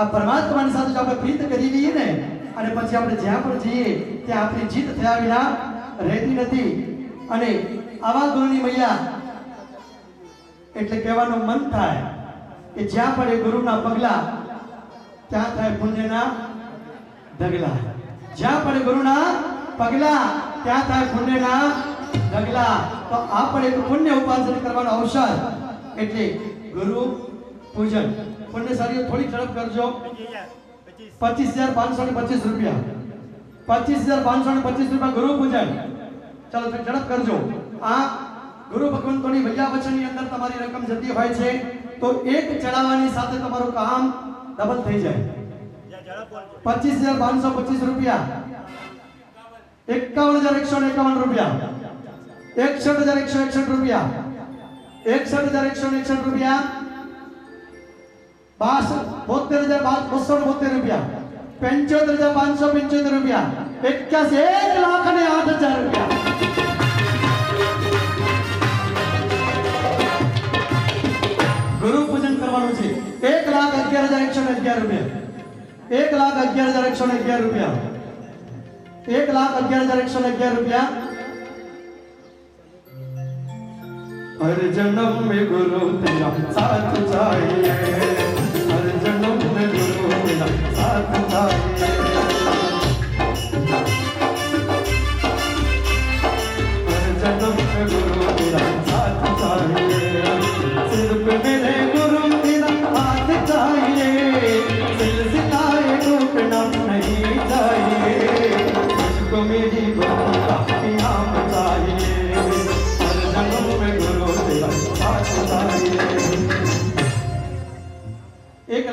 આ પરમાત્માની સાથે જો આપણે પ્રીત કરી લઈએ ને, અને પછી આપણે જ્યાં પણ જઈએ, ત્યાં આપણી જીત થયા વિના રહેતી નથી. અને આવા ગુરુની મૈયા એટલે કહેવાનું મન થાય કે જ્યાં પણ એ ગુરુના પગલા, ત્યાં થાય પુણ્યના ઢગલા. જ્યાં પણ એ ગુરુના પગલા, ત્યાં થાય પુણ્યના ઢગલા. તો આ પણ એક પુણ્ય ઉપાસન કરવાનો અવસર. એટલે ગુરુ પૂજન. પુણ્યશાળીઓ થોડી ઝડપ કરજો. પચીસ હજાર પાંચસો ને પચીસ રૂપિયા. પચીસ હજાર પાંચસો ને પચીસ રૂપિયા ગુરુ પૂજન ચાલો ઝડપ કરજો. આ ગુરુ ભગવંતોની વૈયા વચનની અંદર તમારી રકમ જતી હોય છે, તો એક ચડાવવાની સાથે તમારું કામ ડબલ થઈ જાય. પચીસ હજાર પાંચસો પચીસ રૂપિયા. એકાવન હજાર એકસો એકાવન રૂપિયા. એકસઠ હજાર એકસો એકસઠ રૂપિયા. એકસઠ હજાર એકસો એકસઠ રૂપિયા. બાસઠ બોતેર હજાર બસો ને બોતેર રૂપિયા પંચોતેર હજાર પાંચસો પંચોતેર રૂપિયા એક્યાસી એક લાખ અને આઠ હજાર રૂપિયા ગુરુ પૂજન કરવાનું છે એક લાખ અગિયાર હજાર એકસો ને અગિયાર રૂપિયા એક લાખ અગિયાર હજાર એકસો ને અગિયાર રૂપિયા એક લાખ અગિયાર હજાર એકસો ને અગિયાર રૂપિયા हर जन्म में गुरु तेरा साथ चाहिए हर जन्म में Allah'a emanet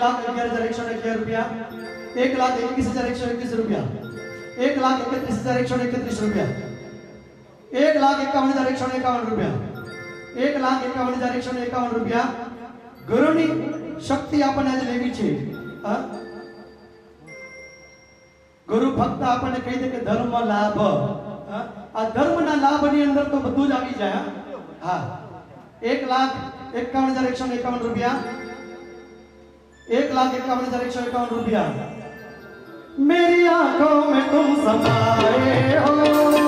લાખ અગિયાર એકસો અગિયાર રૂપિયા એક લાખ એકવીસ હજાર એકસો એકવીસ રૂપિયા એક લાખ એકત્રીસ હજાર એકસો એકત્રીસ રૂપિયા એક લાખ એકાવન હજાર એકસો એકાવન રૂપિયા એક લાખ એકાવન હજાર એકસો એકાવન રૂપિયા ગુરુની શક્તિ આપણને આજે લેવી છે ગુરુ ભક્ત આપણને કહી દે કે ધર્મ લાભ આ ધર્મના લાભની અંદર તો બધું જ આવી જાય હા એક લાખ એકાવન હજાર એકસો એકાવન રૂપિયા एक लाख इक्यावन हजार एक सौ इक्यावन रुपया मेरी आंखों में तुम समाए हो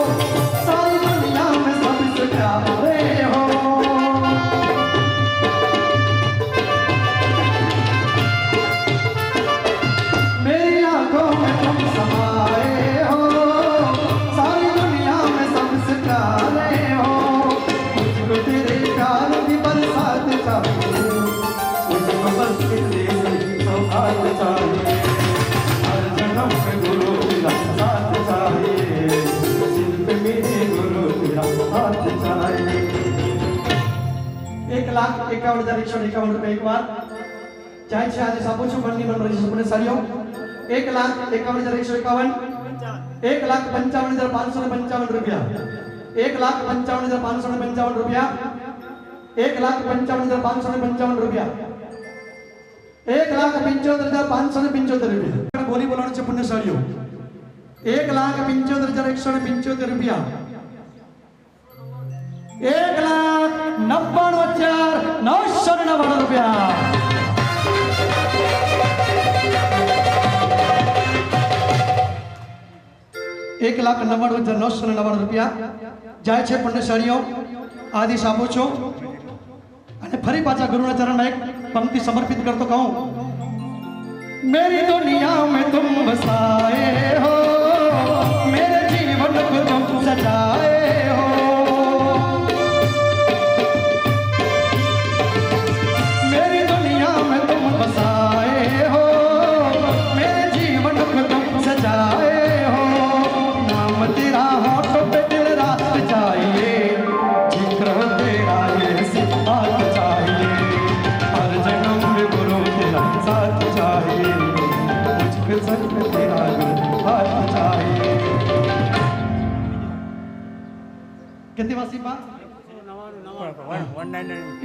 છું સંપૂર્ણ સારીઓ એક લાખ એકાવન હજાર એકસો એકાવન, એક લાખ પંચાવન હજાર પાંચસો ને પંચાવન રૂપિયા. એક લાખ પંચાવન હજાર પાંચસો ને પંચાવન રૂપિયા. એક લાખ પંચાવન હજાર પાંચસો ને પંચાવન રૂપિયા. એક લાખ પંચોતેર હજાર પાંચસો ને પંચોતેર રૂપિયા. બોલી બોલવાનું છે પુણ્યશાળીઓ. એક લાખ પંચોતેર હજાર એકસો ને પંચોતેર રૂપિયા. એક લાખ નવ્વાણું હજાર નવસો ને નવ્વાણું રૂપિયા. એક લાખ નવ્વાણું હજાર નવસો નવ્વાણું રૂપિયા. જાય છે પંડેશાળીઓ આદેશ આપો છો. અને ફરી પાછા ગુરુના ચરણમાં એક પંક્તિ સમર્પિત કરતો કહું. મેરી દુનિયા મેં તુમ બસાએ હો. મેરે જીવન કો સજા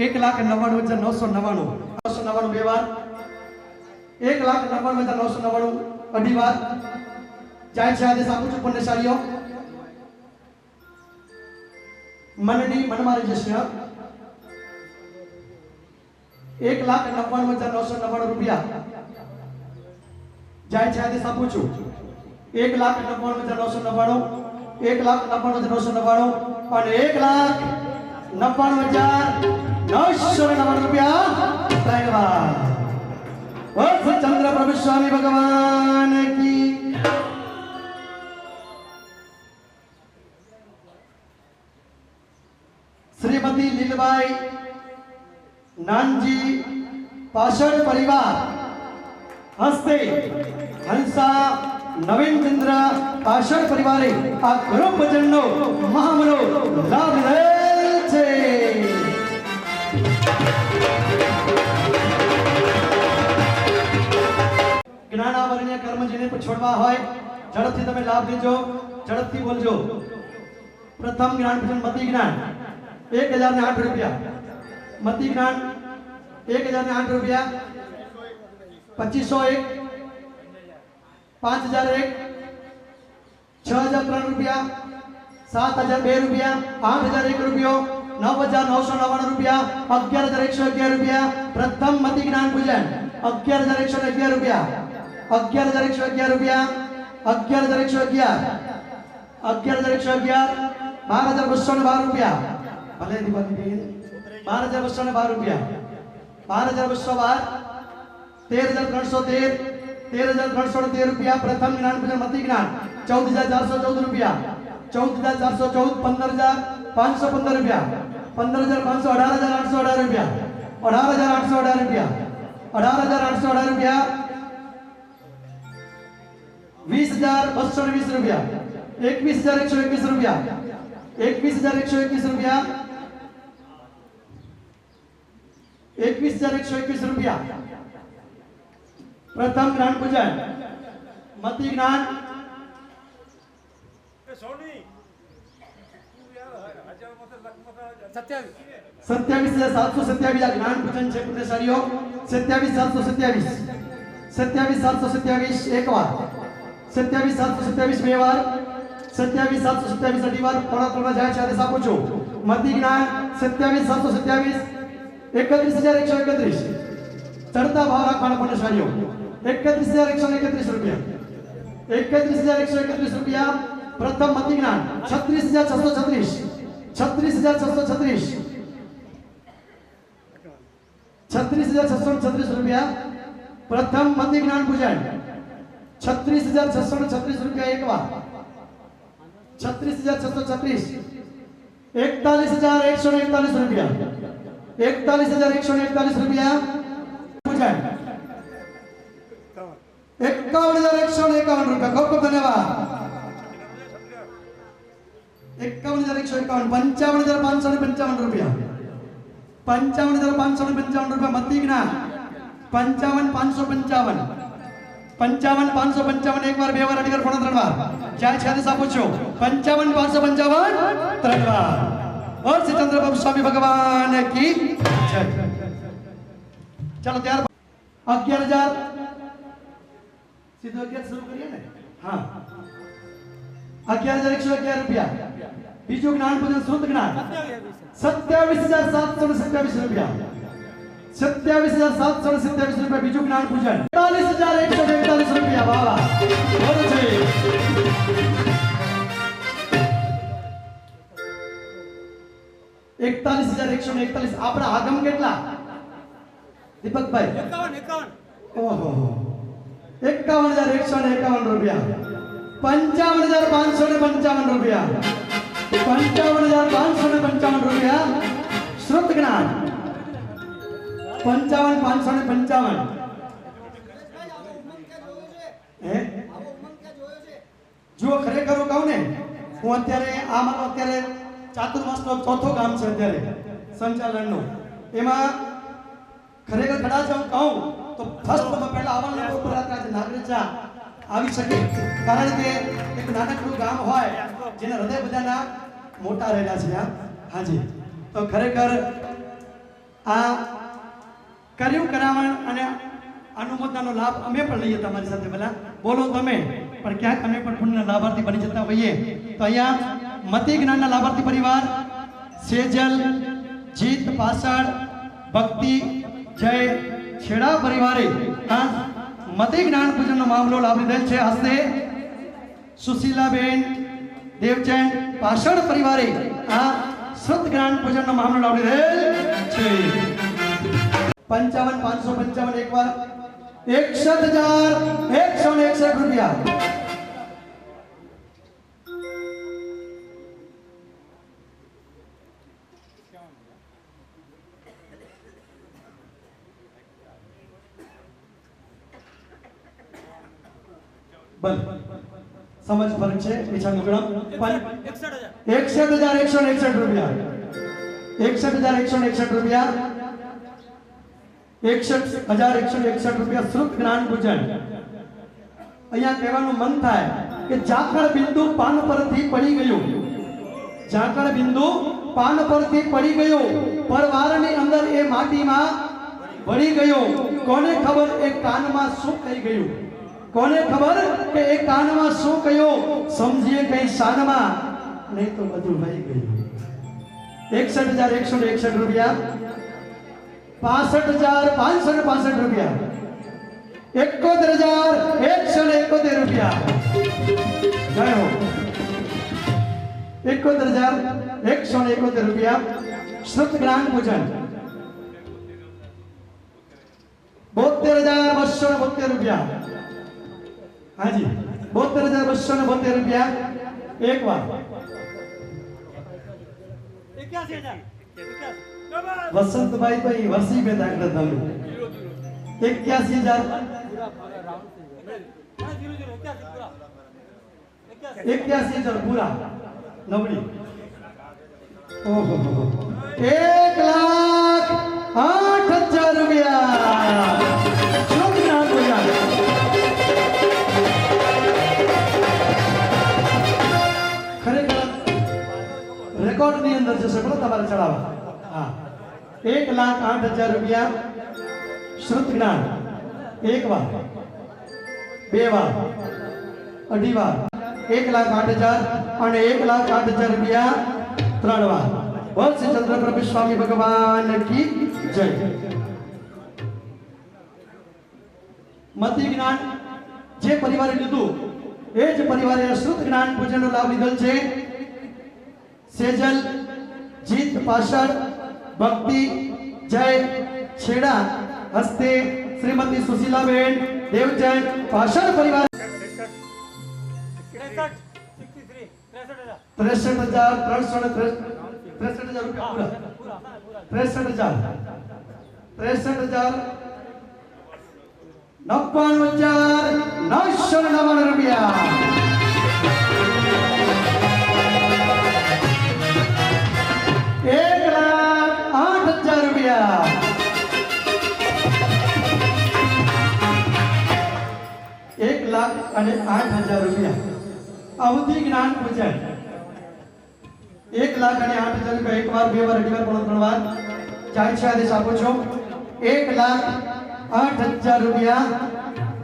એક લાખ નવ્વાણું હજાર નવસો નવ્વાણું. નવસો નવ્વાણું બે વાર. એક લાખ નવ્વાણું હજાર નવસો નવ્વાણું. અઢી વાર. જાય છે આદેશ, આપું છું પુણ્યશાળીઓ મનની મનમાં જશે એક લાખ નવ્વાણું હજાર નવસો નવ્વાણું રૂપિયા. જાય છે આદેશ, આપું છું. એક લાખ નવ્વાણું હજાર નવસો નવ્વાણું. એક લાખ નવ્વાણું હજાર નવસો નવ્વાણું. અને એક લાખ નવ્વાણું હજાર નવસો નવ્વાણું રૂપિયા ત્રણ ચંદ્ર પ્રભુ સ્વામી ભગવાન શ્રીમતી લીલબાઈ નાનજી પાછળ પરિવાર હસ્તે હંસા નવીનચંદ્ર પાછળ પરિવારે આ ગૌરવ ભજનનો મહામનો લાભ છે જ્ઞાનાવરણીય કર્મ જેને પણ છોડવા હોય, ઝડપથી તમે લાભ લેજો, ઝડપથી બોલજો. પ્રથમ જ્ઞાન ભજન મતિ જ્ઞાન. એક હજાર ને આઠ રૂપિયા. મતિ જ્ઞાન, એક હજાર ને આઠ રૂપિયા. પચીસો એક. પાંચ હજાર એક. છ હજાર ત્રણ રૂપિયા. સાત હજાર બે રૂપિયા. આઠ હજાર એક રૂપિયો. નવ હજાર નવસો નવ્વાણું રૂપિયા અગિયાર હજાર એકસો અગિયાર રૂપિયા પ્રથમ મતિ જ્ઞાન પૂજન અગિયાર હજાર એકસો અગિયાર રૂપિયા અગિયાર હજાર એકસો અગિયાર રૂપિયા અગિયાર હજાર એકસો અગિયાર અગિયાર હજાર એકસો અગિયાર બાર હજાર બસો ને બાર રૂપિયા ભલે દીપાલી બેન બાર હજાર બસો ને બાર રૂપિયા બાર હજાર બસો બાર તેર હજાર ત્રણસો તેર તેર હજાર ત્રણસો ને તેર રૂપિયા પ્રથમ જ્ઞાન પૂજન મતિ જ્ઞાન ચૌદ હજાર ચારસો ચૌદ રૂપિયા ચૌદ હજાર ચારસો ચૌદ પંદર હજાર પાંચસો પંદર રૂપિયા પંદર હજાર પાંચસો અઢાર હજાર આઠસો અઢાર રૂપિયા અઢાર હજાર આઠસો અઢાર રૂપિયા અઢાર હજાર આઠસો અઢાર રૂપિયા વીસ હજાર બસો ને વીસ રૂપિયા એકવીસ હજાર એકસો એકવીસ રૂપિયા એકવીસ હજાર એકસો એકવીસ રૂપિયા એકવીસ હજાર એકસો એકવીસ રૂપિયા પ્રથમ જ્ઞાન પૂજન મતિ જ્ઞાન જ્ઞાન સત્યાવીસ સાતસો સત્યાવીસ. સત્યાવીસ હજાર એકસો એકત્રીસ. ચડતા ભાવ રાખવાના પુણ્યશાળીઓ. એકત્રીસ હજાર એકસો એકત્રીસ રૂપિયા. એકત્રીસ હજાર એકસો એકત્રીસ રૂપિયા. પ્રથમ મતિ જ્ઞાન, છત્રીસ હજાર છસો છત્રીસ. છત્રીસ હજાર છસો છત્રીસ છત્રીસ હજાર છસો છત્રીસ રૂપિયા પ્રથમ મંદિર જ્ઞાન પૂજન છત્રીસ હજાર છસો છત્રીસ રૂપિયા એક વાર છત્રીસ હજાર છસો છત્રીસ એકતાલીસ હજાર એકસો ને એકતાલીસ રૂપિયા એકતાલીસ હજાર એકસો ને એકતાલીસ રૂપિયા પૂજન એકાવન હજાર એકસો ને એકાવન રૂપિયા ખૂબ ખૂબ ધન્યવાદ એકાવન હજાર એકસો એકાવન પંચાવન હજાર પાંચસો ને પંચાવન રૂપિયા પંચાવન હજાર પાંચસો ને પંચાવન રૂપિયા મતી પંચાવન પાંચસો પંચાવન પંચાવન પાંચસો પંચાવન એક વાર બે વાર ત્રણ વાર જ્યાં છે આદેશ આપું છું પંચાવન પાંચસો પંચાવન ત્રણ વાર સ્વામી ભગવાન કી જય ચાલો ત્યાર અગિયાર હજાર હા અગિયાર હજાર એકસો અગિયાર રૂપિયા બીજું જ્ઞાન પૂજન શુદ્ધ જ્ઞાન. સત્યાવીસ હજાર સાતસો સત્યાવીસ રૂપિયા. સત્યાવીસ હજાર સાતસો સત્યાવીસ રૂપિયા બીજું જ્ઞાન પૂજન. એકતાલીસ હજાર એકસો એકતાલીસ રૂપિયા. વાહ બોલો છે. એકતાલીસ હજાર એકસો ને એકતાલીસ. આપણા આગમ કેટલા? દીપકભાઈ. ઓહો. એકાવન હજાર એકસો ને એકાવન રૂપિયા. પંચાવન હજાર પાંચસો ને પંચાવન રૂપિયા. પંચાવન હજાર પાંચસો ને પંચાવન રૂપિયા. શ્રુત જ્ઞાન પંચાવન પાંચસો ને પંચાવન. જુઓ, ખરેખર હું કહું ને, હું અત્યારે આ મારો અત્યારે ચાતુર્માસનો ચોથો કામ છે અત્યારે, સંચાલનનું. એમાં ખરેખર કદાચ હું કહું, તો ફર્સ્ટ પહેલા આવવાનું નાગરિકતા આવી શકે. કારણ કે એક નાનકડું ગામ હોય, જેના હૃદય બધાના મોટા રહેલા છે, હા. હાજી તો ખરેખર આ કર્યું કરાવણ અને અનુમોદનાનો લાભ અમે પણ લઈએ તમારી સાથે પહેલાં. બોલો તમે, પણ ક્યાંક અમે પણ પુણ્યના લાભાર્થી બની જતા હોઈએ. તો અહીંયા મતિ જ્ઞાનના લાભાર્થી પરિવાર, સેજલ, જીત પાછળ ભક્તિ, જય છેડા પરિવારે આ મતે જ્ઞાન પૂજનનો મામલો લાભ લીધેલ છે. હસ્તે સુશીલાબેન, દેવચંદ, પાષણ પરિવારે આ શુદ્ધ જ્ઞાન પૂજનનો મામલો લાભ લીધેલ છે. પંચાવન, પાંચસો પંચાવન એક વાર એકસઠ હજાર એકસો એકસઠ રૂપિયા. સમજ ફરક છે? પીછા ગણમ એકસઠ હજાર. એકસો ને એકસઠ રૂપિયા. એકસઠ હજાર એકસો ને એકસઠ રૂપિયા. એકસઠ હજાર એકસો ને એકસઠ રૂપિયા શ્રુત જ્ઞાન પૂજન. અહીંયા કહેવાનું મન થાય કે ઝાકળ બિંદુ પાન પરથી પડી ગયું. ઝાકળ બિંદુ પાન પરથી પડી ગયું. પરવારની અંદર એ માટીમાં વળી ગયો. કોને ખબર એ કાનમાં શું થઈ ગયું? કોને ખબર કે એ કાનમાં શું કયો? સમજીએ કઈ શાનમાં. નહીં તો બધું વહી ગયું. એકસઠ હજાર એકસો ને એકસઠ રૂપિયા. પાસઠ હજાર પાંચસો ને પાસઠ રૂપિયા. એકોતેર હજાર એકસો ને એકોતેર રૂપિયા. ગયો એકોતેર હજાર એકસો ને એકોતેર રૂપિયા. શ્રુત જ્ઞાન પૂજન. બોતેર હજાર બસો ને બોતેર રૂપિયા. હાજી. બોતેર હજાર બસો ને બોતેર રૂપિયા. એક વાર. વસંતભાઈ ભાઈ વસી બે દાખલ થયું એક્યાસી હજાર. એક્યાસી હજાર પૂરા. નવડી ઓહો. એક લાખ આઠ હજાર રૂપિયા. રેકોર્ડની અંદર જશે બરાબર તમારે ચડાવવા. હા. એક લાખ આઠ હજાર રૂપિયા શ્રુત જ્ઞાન. એક વાર. બે વાર. અઢી વાર. એક લાખ આઠ હજાર અને એક લાખ આઠ હજાર રૂપિયા ત્રણ વાર. બોલ શ્રી ચંદ્રપ્રભુ સ્વામી ભગવાન કી જય. મતિ જ્ઞાન જે પરિવારે લીધું, એ જ પરિવારે શ્રુત જ્ઞાન પૂજનનો લાભ લીધેલ છે. સેજલ, જીત પાષણ ભક્તિ, જય છેડા. હસ્તે શ્રીમતી સુશીલાબેન દેવચંદ પાષણ પરિવાર. ત્રેસઠ હજાર ત્રણસો ત્રેસઠ હજાર હજાર. ત્રેસઠ હજાર. નવ્વાણું હજાર નવસો નવ્વાણું રૂપિયા. લાખ અને આઠ હજાર રૂપિયા. અવધિ જ્ઞાન પૂજન. એક લાખ અને આઠ હજાર રૂપિયા. એક વાર બે વાર, અઢી વાર, પણ, ત્રણ વાર. ચાલીસ આદેશ આપો છો. એક લાખ, આઠ હજાર રૂપિયા.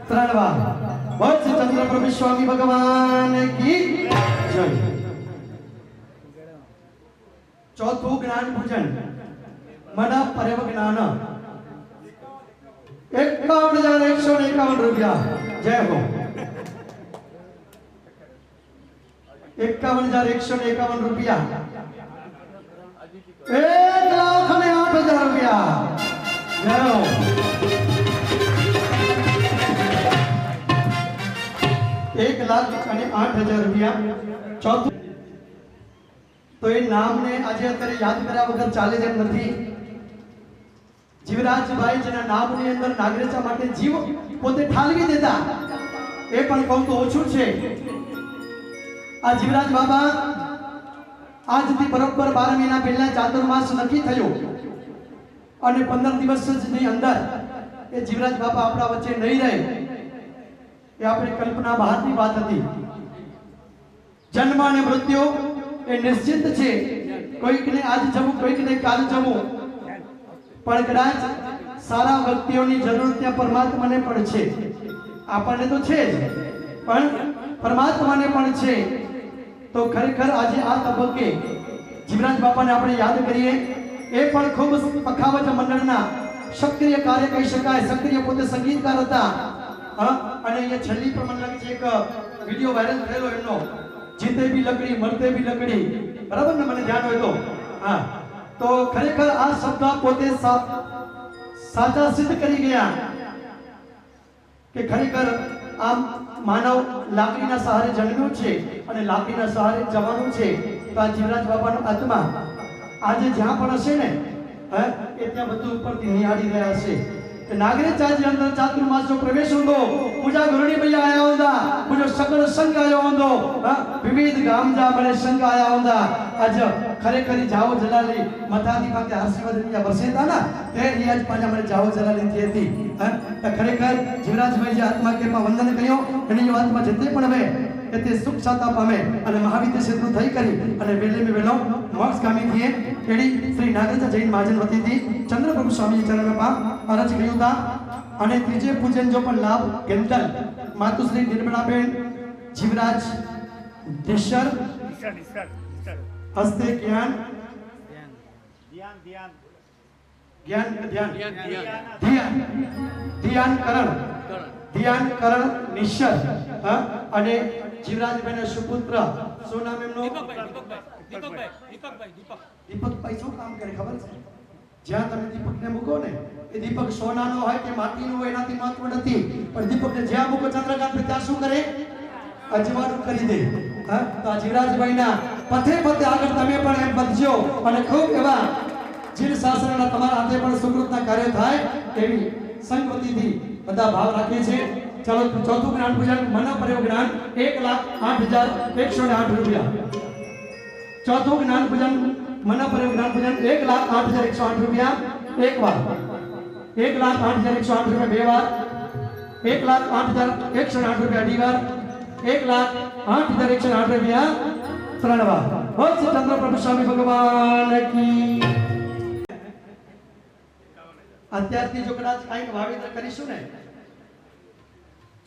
ત્રણ વાર. બસ ચંદ્રપ્રભુ સ્વામી ભગવાન કી જય. ચોથું જ્ઞાન પૂજન. મના પરેવ જ્ઞાન. એકાવન હજાર એકસો ને એકાવન રૂપિયા. જય હો. એકાવન હજાર ને રૂપિયા. એક લાખ અને આઠ હજાર રૂપિયા. એક લાખ અને આઠ હજાર રૂપિયા. ચોથું. તો એ નામને આજે અત્યારે યાદ કર્યા વગર ચાલે તેમ નથી. જીવરાજભાઈ જેના નામની અંદર નાગરિકતા માટે જીવ પોતે ઠાલવી દેતા. એ પણ કહું તો ઓછું છે. આ જીવરાજ બાબા આજથી બરોબર બાર મહિના પહેલા ચાતુર્માસ નક્કી થયો. અને પંદર દિવસની અંદર એ જીવરાજ બાબા આપણા વચ્ચે નહીં રહે. એ આપણી કલ્પના બહારની વાત હતી. જન્મ અને મૃત્યુ એ નિશ્ચિત છે. કોઈકને આજ જવું કોઈકને કાલ જવું પણ કદાચ સારા વ્યક્તિઓની જરૂર ત્યાં પરમાત્માને પણ છે. આપણને તો છે જ. પણ પરમાત્માને પણ છે. તો ખરેખર આજે આ તબક્કે જીવરાજ બાપાને આપણે યાદ કરીએ, એ પણ ખૂબ પખાવજ મંડળના સક્રિય કાર્ય કહી શકાય, સક્રિય પોતે સંગીતકાર હતા. અને એ છેલ્લી પણ જે એક વીડિયો વાયરલ થયેલો એમનો, જીતે બી લકડી, મરતે બી લકડી. બરાબર ને? મને ધ્યાન હોય તો. હા. તો ખરેખર આ શબ્દ પોતે સાચા સિદ્ધ કરી ગયા. કે ખરેખર આમ માનવ લાકડીના સહારે જન્મ્યું છે અને લાકડીના સહારે જવાનું છે, તો આ જીવરાજ બાબાનો આત્મા આજે જ્યાં પણ હશે ને, હે, એ ત્યાં બધું ઉપરથી નિહાળી રહ્યા છે. ನಾಗರೇ ಚಾಚಿ ಅಂತ ಚಾತುರ್ ಮಾಸ ಪ್ರವೇಶ ಉಂಡು ಪೂಜಾ ಗುರುಣಿ ಬಯ್ಯ ಆಯಾ ಉಂದ ಪೂಜಾ ಸಕಲ ಸಂಘ ಆಯಾ ಉಂದು ವಿವಿಧ ಗಾಮಜಾ ಬಳೆ ಸಂಘ ಆಯಾ ಉಂದ ಅಜ ખરે ખરી જાઓ જલાલી મથાથી પાસે આશીર્વાદ લીધા વર્ષે હતા ને, તે રિયાજ પાછા મને જાઓ જલાલી થી હતી. ખરેખર જીવરાજભાઈ જે આત્મા કેરમાં વંદન કર્યો, એની આત્મા જતે પણ હવે કે તે સુખ શાંતા પામે અને મહાવિદ્ય ક્ષેત્ર થઈ કરી અને વેલે મે વેલો મોક્ષ ગામી થઈએ એડી શ્રી નાગરાજા જૈન મહાજન વતીથી ચંદ્રપ્રભુ સ્વામી ચરણમાં અરજ કર્યું હતા અને ત્રીજે પૂજન જો પણ લાભ ગેંદલ માતુશ્રી નિર્મળાબેન જીવરાજ દેશર. હસ્તે જ્ઞાન ધ્યાન, ધ્યાન. ધ્યાન ધ્યાન. ધ્યાન ધ્યાન કરણ ધ્યાન કરણ નિશ્ચર અને જીવરાજભાઈના સુપુત્ર, શું નામ એમનું? દીપકભાઈ દીપકભાઈ દીપકભાઈ દીપક દીપકભાઈ શું કામ કરે ખબર છે? જ્યાં તમે દીપકને મૂકો ને, એ દીપક સોનાનો હોય કે માટીનો હોય, એનાથી મહત્વ નથી. પણ દીપકને જ્યાં મૂકો ચંદ્રકાંત ત્યાં શું કરે? અજવાળું કરી દે. હા? તો આ જીવરાજભાઈના પથે પથે આગળ તમે પણ એમ વધજો. અને ખૂબ એવા જીવ શાસનના તમારા હાથે પણ સુકૃતના કાર્ય થાય એવી સંગવતીથી બધા ભાવ રાખીએ છીએ. ચાલો, ચોથું જ્ઞાન પૂજન મન પ્રયોગ જ્ઞાન, એક લાખ આઠ હજાર એકસો ને આઠ રૂપિયા. ચોથું જ્ઞાન પૂજન મન પ્રયોગ જ્ઞાન પૂજન, એક લાખ આઠ હજાર એકસો આઠ રૂપિયા. એક વાર. એક લાખ આઠ હજાર એકસો આઠ રૂપિયા બે વાર. એક લાખ આઠ હજાર એકસો આઠ રૂપિયા અઢી વાર. એક લાખ આઠ હજાર એકસો આઠ રૂપિયા ત્રણ વાર. બોલ શ્રી ચંદ્રપ્રભુ સ્વામી ભગવાન કી અત્યારથી જો કદાચ કાંઈક વાવેતર કરીશું ને,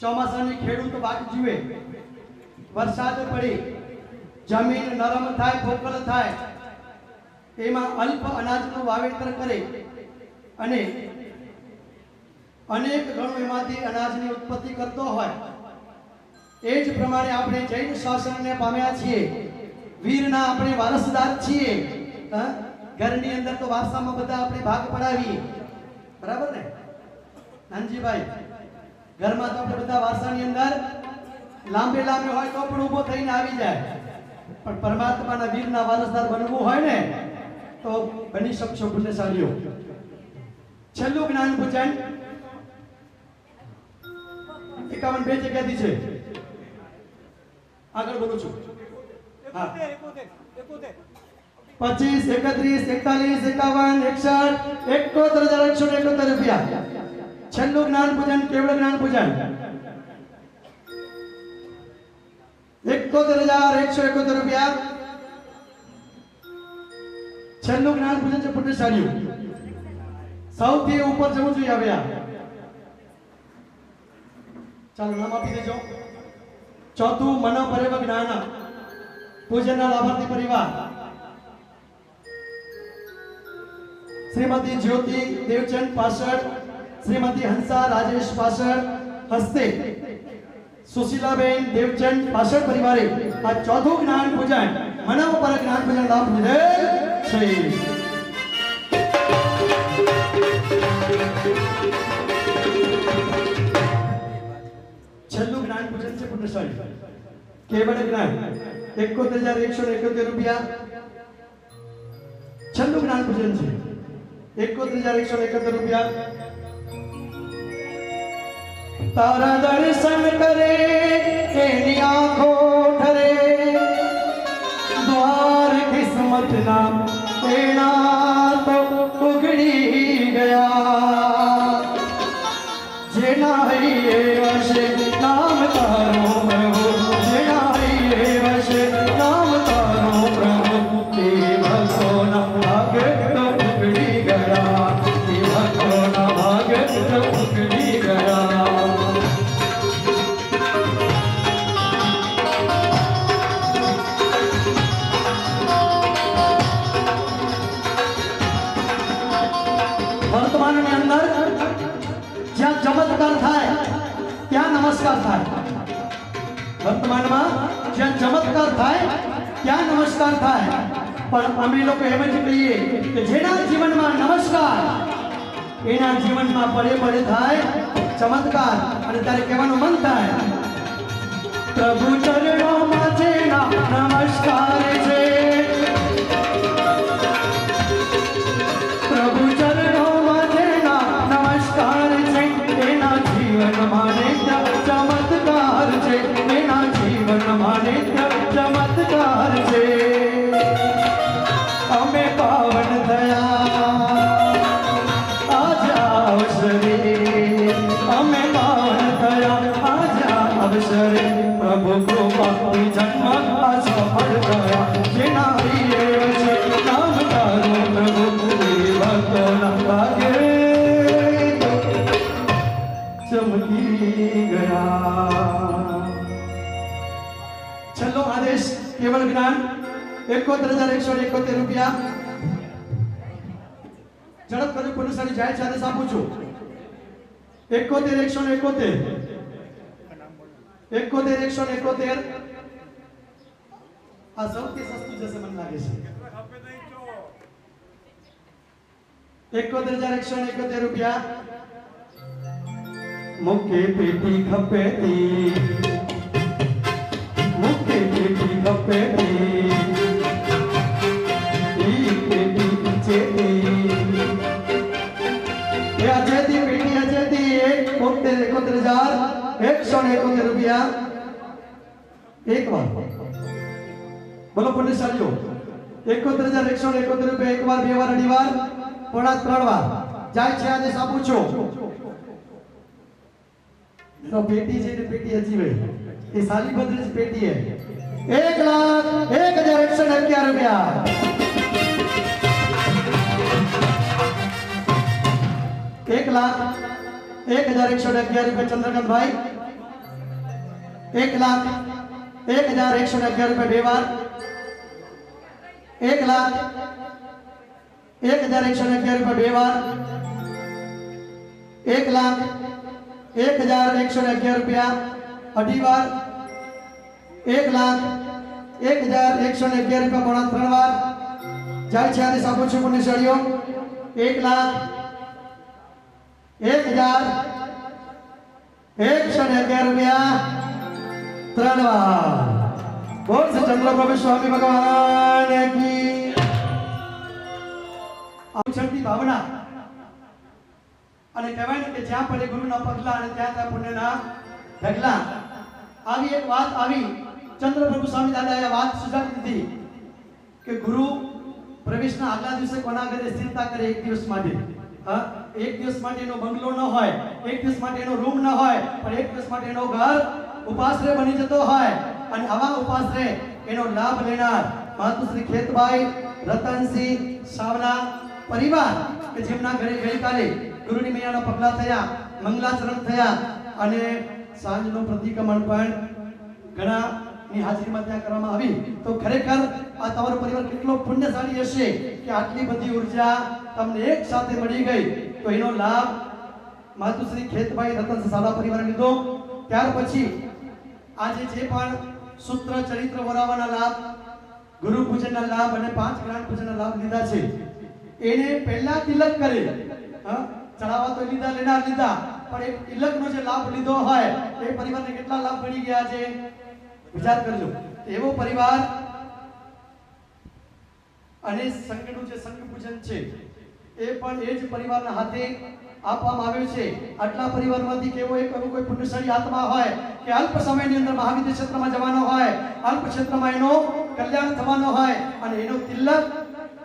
ચોમાસાની ખેડૂત વાટ જુએ વરસાદ પડી, જમીન નરમ થાય પોકળ થાય, એમાં અલ્પ અનાજનું વાવેતર કરે અને અનેક ગણું એમાંથી અનાજની ઉત્પત્તિ કરતો હોય. એ જ પ્રમાણે આપણે જૈન શાસનને પામ્યા છીએ. વીરના આપણે વારસદાર છીએ. ઘરની અંદર તો વારસામાં બધા આપણે ભાગ પડાવીએ. બરાબર ને? નાનજીભાઈ, ઘરમાં તો આપણે બધા વારસાની અંદર લાંબે લાંબે હોય તો પણ ઊભો થઈને આવી જાય. પણ પરમાત્માના વીરના વારસદાર બનવું હોય ને, તો બની શકશો પુણ્યશાળીઓ. છેલ્લું જ્ઞાન પૂજન. એકાવન બે જગ્યાથી છે. આગળ બોલું છું. હા. પચીસ, એકત્રીસ, એકતાલીસ, એકાવન, એકસઠ, એકોતેર હજાર એકસો એકોતેર રૂપિયા. છેલ્લું જ્ઞાન પૂજન કેવળ જ્ઞાન પૂજન એકોતેર હજાર એકસો એકોતેર રૂપિયા. છેલ્લું જ્ઞાન પૂજન છે પુણ્યશાળીઓ. સૌથી ઉપર જવું જોઈએ હવે ચાલો નામ આપી દેજો. ચોથું મનો પરેવ જ્ઞાન પૂજનના લાભાર્થી પરિવાર. શ્રીમતી જ્યોતિ દેવચંદ પાસળ શ્રીમતી હંસા રાજેશ પાસળ હસ્તે સુશીલાબેન દેવચંદ પાસળ પરિવારે આ ચોથું જ્ઞાન પૂજન, મનવ પર જ્ઞાન પૂજન લાભ લીધે છે. છેલ્લું જ્ઞાન પૂજન છે પુણ્યશાળી. કેવળ જ્ઞાન? એકોતેર હજાર એકસો એકોતેર રૂપિયા. છેલ્લું જ્ઞાન પૂજન છે. એકોતેર હજાર એકસો ને એકોતેર રૂપિયા તારા દર્શન કરે એની આંખો ઠરે દ્વાર કિસ્મત ના નમસ્કાર થાય. પણ અમે લોકો એમ જ કહીએ કે જેના જીવનમાં નમસ્કાર, એના જીવનમાં પડે પડે થાય ચમત્કાર. અને ત્યારે કહેવાનું મન થાય, પ્રભુ ચરણોમાં છે નમસ્કાર એકોતેર હજાર, એકસો એકોતેર રૂપિયા. ઝડપ કરી પુરુષાની જાય છે આદેશ આપું છું. એકોતેર, એકસો ને એકોતેર. એકોતેર, એકસો ને એકોતેર. આ સૌથી સસ્તું જશે મને લાગે છે. એકોતેર હજાર, એકસો ને એકોતેર રૂપિયા. મુકે પેટી ખપેતી મુકે પેટી ખપેતી એકોતેર રૂપિયા. એક વાર. બોલો પુણ્યશાળીઓ એકોતેર હજાર એકસો ને એકોતેર રૂપિયા એક વાર, બે વાર, અઢી વાર, પોણા ત્રણ વાર. જાય છે આજે આપું છો. તો પેટી છે ને પેટી હજી ભાઈ. એ સાલી બદ્ર જ પેટી હે એક લાખ એક હજાર એકસો ને અગિયાર રૂપિયા. એક લાખ એક હજાર એકસો ને અગિયાર રૂપિયા ચંદ્રકાંતભાઈ. એક લાખ એક હજાર એકસો ને અગિયાર રૂપિયા બે વાર એક લાખ એક હજાર એકસો ને અગિયાર રૂપિયા બે વાર એક લાખ એક હજાર એકસો ને અગિયાર રૂપિયા અઢી વાર. એક લાખ એક હજાર એકસો ને અગિયાર રૂપિયા પોણા ત્રણ વાર. જાય છે આદેશ આપું છું સળીઓ એક લાખ એક હજાર એકસો ને અગિયાર રૂપિયા. ત્રણ વાર ચંદ્રપ્રભુ સ્વામી ભગવાન કી. ભાવના. અને કહેવાય ને કે જ્યાં પડે ગુરુના પગલા અને ત્યાં ત્યાં પુણ્યના ઢગલા. આવી એક વાત આવી. ચંદ્રપ્રભુ સ્વામી દાદાએ વાત સુધારી દીધી કે ગુરુ પ્રવેશના આગલા દિવસે કોના ઘરે સ્થિરતા કરે એક દિવસ માટે? હા? એક દિવસ માટે એનો બંગલો ન હોય, એક દિવસ માટે એનો રૂમ ન હોય, પણ એક દિવસ માટે એનો ઘર ઉપાશ્રય બની જતો હોય અને આવા ઉપાશ્રય એનો લાભ લેનાર માતુશ્રી ખેતભાઈ, રતનસિંહ, સાવલા પરિવાર કે જેમના ઘરે ગઈકાલે ગુરુની મૈયાના પગલા થયા, મંગલાચરણ થયા અને સાંજનું પ્રતિક્રમણ પણ ઘણા ની હાજરીમાં ત્યાં કરવામાં આવી. તો ખરેખર આ તમારો પરિવાર કેટલો પુણ્યશાળી હશે કે આટલી બધી ઊર્જા તમને એક સાથે મળી ગઈ. તો એનો લાભ માતુશ્રી ખેતભાઈ રતન સાદા પરિવારે લીધો. ત્યાર પછી આજે જે પણ સૂત્ર, ચરિત્ર વરાવાના લાભ, ગુરુ પૂજનના લાભ અને પાંચ જ્ઞાન પૂજનના લાભ લીધા છે, એને પહેલા તિલક કરે ચડાવવા તો લીધા, લેનાર લીધા, પણ એ તિલકનો જે લાભ લીધો હોય, એ પરિવારને કેટલા લાભ મળી ગયા છે? વિચાર કરજો. એવો પરિવાર અને સંઘનું જે સંઘ પૂજન છે, એ પણ એ જ પરિવારના હાથે આપવામાં આવ્યું છે. આટલા પરિવારમાંથી કેવો એક એવો કોઈ પુણ્યશાળી આત્મા હોય કે અલ્પ સમયની અંદર મહાવિદ્ય ક્ષેત્રમાં જવાનો હોય, અલ્પ ક્ષેત્રમાં એનો કલ્યાણ થવાનો હોય અને એનો તિલક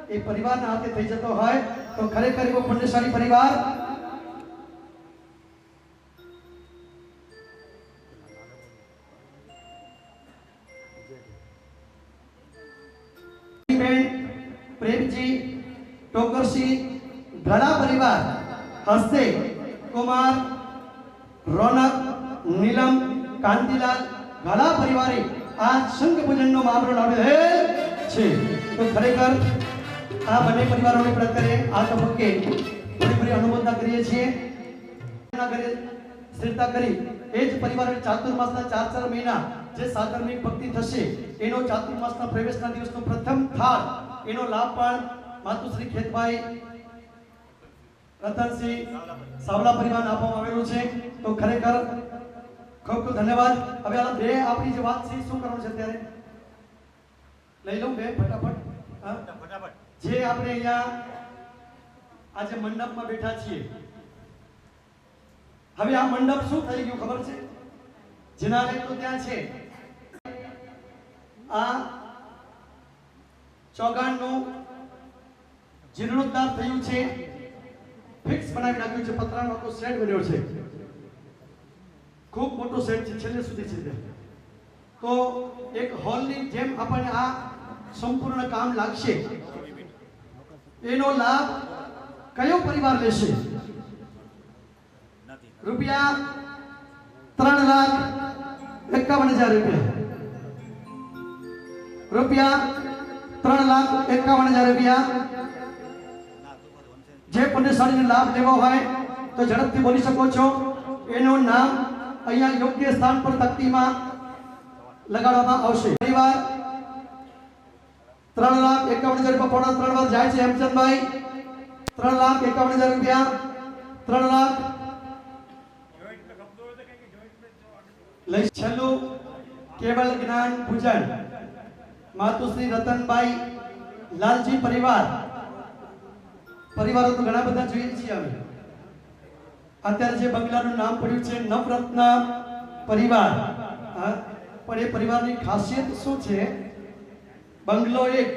એ પરિવારના હાથે થઈ જતો હોય, તો ખરેખર એવો પુણ્યશાળી પરિવાર પ્રેમજી, ટોકરસિંહ, ઘણા પરિવાર હસ્તે કુમાર, રોનક, નીલમ, કાંતિલાલ, ઘણા પરિવારે આ શંખ પૂજનનો મામલો લાવેલ છે. તો ખરેખર આ બંને પરિવારોને પ્રત્યે આ તબક્કે પૂરી પૂરી અનુમોદના કરીએ છીએ. સ્થિરતા કરી એ જ પરિવારે ચાતુર્માસના ચાર ચાર મહિના જે સાધર્મિક ભક્તિ થશે, એનો ચાતુર્માસના પ્રવેશના દિવસનો પ્રથમ થાળ, એનો લાભ પણ માતુશ્રી ખેતભાઈ રતનસિંહ સાવલા પરિવાર આપવામાં આવેલું છે. તો ખરેખર ખૂબ ખૂબ ધન્યવાદ. હવે આ બે આપણી જે વાત છે, શું કરવાનું છે અત્યારે? લઈ લઉં બે, ફટાફટ. ફટાફટ જે આપણે અહીંયા આજે મંડપમાં બેઠા છીએ. હવે આ મંડપ શું થઈ ગયું ખબર છે? જિનાલય તો ત્યાં છે. આ ચોગાનનું જીર્ણોદ્ધાર થયું છે. ફિક્સ બનાવી નાખ્યું છે, પતરાનો આખો સેટ બન્યો છે. ખૂબ મોટો સેટ છે, છેલ્લે સુધી છે તો. એક હોલની જેમ આપણને આ સંપૂર્ણ કામ લાગશે. એનો લાભ કયો પરિવાર લેશે? રૂપિયા ત્રણ લાખ એકાવન હજાર રૂપિયા. રૂપિયા ત્રણ લાખ એકાવન હજાર રૂપિયા. જે પુણ્યશાળીને લાભ લેવો હોય તો ઝડપથી બોલી શકો છો. એનું નામ અહીંયા યોગ્ય સ્થાન પર તકતીમાં લગાડવામાં આવશે. પરિવાર ત્રણ લાખ એકાવન હજાર રૂપિયા પોણા ત્રણ વાર જાય છે, હેમચંદભાઈ. ત્રણ લાખ એકાવન હજાર રૂપિયા. ત્રણ લાખ. લઈ છેલ્લું કેવલ જ્ઞાન પૂજન. માતુશ્રી રતનભાઈ લાલજી પરિવાર. પરિવારો તો ઘણા બધા જોઈએ છીએ અમે. અત્યારે જે બંગલાનું નામ પડ્યું છે નવરત્ન પરિવાર. પણ એ પરિવારની ખાસિયત શું છે? બંગલો એક.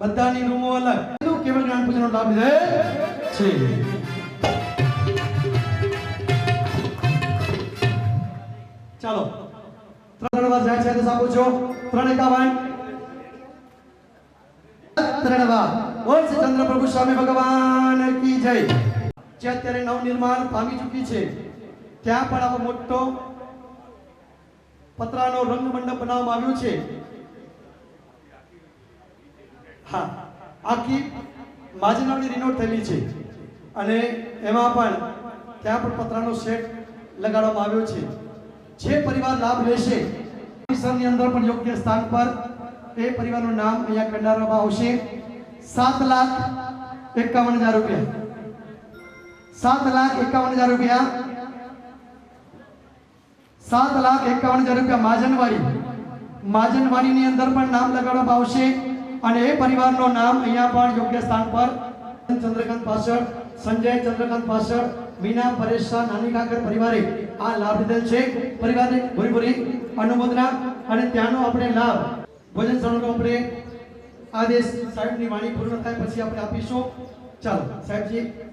બધાની રૂમો અલગ. એનું કેવલ જ્ઞાન પૂજનનો લાભ લે? છે. ચાલો. ત્રણ વાર જાય છે આપું છો ત્રણ એકાવન ત્રણ વાર બોલ શ્રી ચંદ્ર પ્રભુ સ્વામી ભગવાન કી જય. જે અત્યારે નવનિર્માણ પામી ચૂકી છે, ત્યાં પણ આવો મોટો પતરાનો રંગ મંડપ બનાવવામાં આવ્યો છે. હા, આખી માજનાવડી રિનોટ થયેલી છે. અને એમાં પણ ત્યાં પણ પતરાનો સેટ લગાડવામાં આવ્યો છે. જે પરિવાર લાભ લેશે પરિસરની અંદર પણ યોગ્ય સ્થાન પર એ પરિવારનું નામ અહીંયા કંડારવામાં આવશે. સાત લાખ એકાવન હજાર રૂપિયા. સાત લાખ એકાવન હજાર રૂપિયા. સાત લાખ એકાવન હજાર રૂપિયા માજનવાડી. માજનવાડીની અંદર પણ નામ લગાડવામાં આવશે અને એ પરિવારનું નામ અહીંયા પણ યોગ્ય સ્થાન પર. ચંદ્રકાંત પાછળ, સંજય ચંદ્રકાંત પાછળ, મીના પરેશ, નાની કાકર પરિવારે આ લાભ લીધેલ છે. પરિવારે ભૂરી ભૂરી અનુમોદના અને ત્યાંનો આપણે લાભ. ભોજન સણનો આપણે આદેશ સાહેબની વાણી પૂર્ણ થાય પછી આપણે આપીશું. ચાલો સાહેબજી.